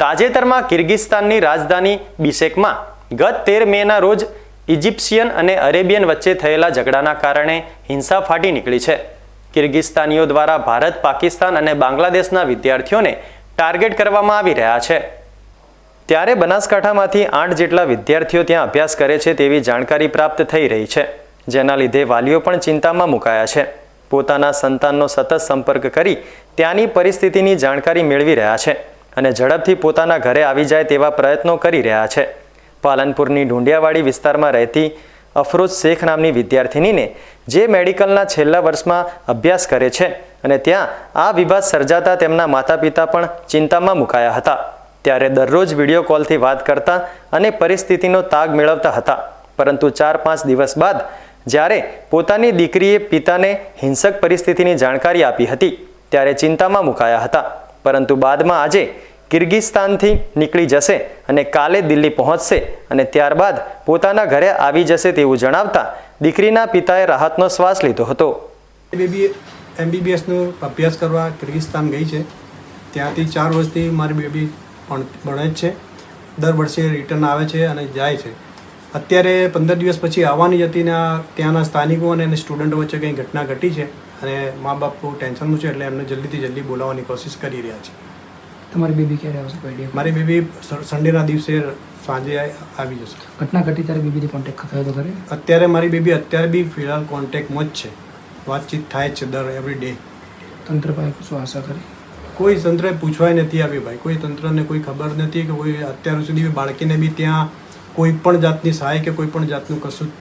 તાજેતરમાં કિર્ગિસ્તાનની રાજધાની બિશેકમાં ગત તેર મેના રોજ ઇજિપ્શિયન અને અરેબિયન વચ્ચે થયેલા ઝઘડાના કારણે હિંસા ફાટી નીકળી છે. કિર્ગિસ્તાનીઓ દ્વારા ભારત, પાકિસ્તાન અને બાંગ્લાદેશના વિદ્યાર્થીઓને ટાર્ગેટ કરવામાં આવી રહ્યા છે. ત્યારે બનાસકાંઠામાંથી આઠ જેટલા વિદ્યાર્થીઓ ત્યાં અભ્યાસ કરે છે તેવી જાણકારી પ્રાપ્ત થઈ રહી છે, જેના લીધે વાલીઓ પણ ચિંતામાં મુકાયા છે. પોતાના સંતાનનો સતત સંપર્ક કરી ત્યાંની પરિસ્થિતિની જાણકારી મેળવી રહ્યા છે. અને ઝડપથી પોતાના ઘરે આવી જાય તેવા પ્રયત્નો કરી રહ્યા છે. પાલનપુરની ઢુંડિયાવાડી વિસ્તારમાં રહેતી અફરોજ શેખ નામની વિદ્યાર્થિનીને જે મેડિકલના છેલ્લા વર્ષમાં અભ્યાસ કરે છે અને ત્યાં આ વિવાદ સર્જાતા તેમના માતા પિતા પણ ચિંતામાં મુકાયા હતા. ત્યારે દરરોજ વીડિયો કોલથી વાત કરતા અને પરિસ્થિતિનો તાગ મેળવતા હતા. પરંતુ ચાર પાંચ દિવસ બાદ જ્યારે પોતાની દીકરીએ પિતાને હિંસક પરિસ્થિતિની જાણકારી આપી હતી, ત્યારે ચિંતામાં મુકાયા હતા. પરંતુ બાદમાં આજે કિર્ગિસ્તાનથી નીકળી જશે અને કાલે દિલ્હી પહોંચશે અને ત્યારબાદ પોતાના ઘરે આવી જશે તેવું જણાવતા દીકરીના પિતાએ રાહતનો શ્વાસ લીધો હતો. બેબી એમબીબીએસનો અભ્યાસ કરવા કિર્ગિસ્તાન ગઈ છે. ત્યાંથી ચાર વર્ષથી મારી બેબી ભણે જ છે. દર વર્ષે રિટર્ન આવે છે અને જાય છે. અત્યારે પંદર દિવસ પછી આવવાની હતી ને ત્યાંના સ્થાનિકો અને સ્ટુડન્ટો વચ્ચે કંઈ ઘટના ઘટી છે અને મા બાપ ટેન્શનનું છે એટલે એમને જલ્દીથી જલ્દી બોલાવવાની કોશિશ કરી રહ્યા છે. તમારી બેબી ક્યારે આવશે કોઈ ડે મારી બેબી સન્ડેના દિવસે સાંજે આવી જશે. ઘટના ઘટી ત્યારે બેબીથી કોન્ટેક્ટ થયો તો ખરે? અત્યારે મારી બેબી અત્યારે બી ફિલહાલ કોન્ટેક્ટમાં જ છે. વાતચીત થાય છે દર એવરી ડે તંત્ર પાસે શું આશા કરી કોઈ તંત્રએ પૂછવાય નથી આવ્યું ભાઈ. કોઈ તંત્રને કોઈ ખબર નથી કે કોઈ અત્યાર સુધી બાળકીને બી ત્યાં કોઈ પણ જાતની સહાય કે કોઈ પણ જાતનું કશું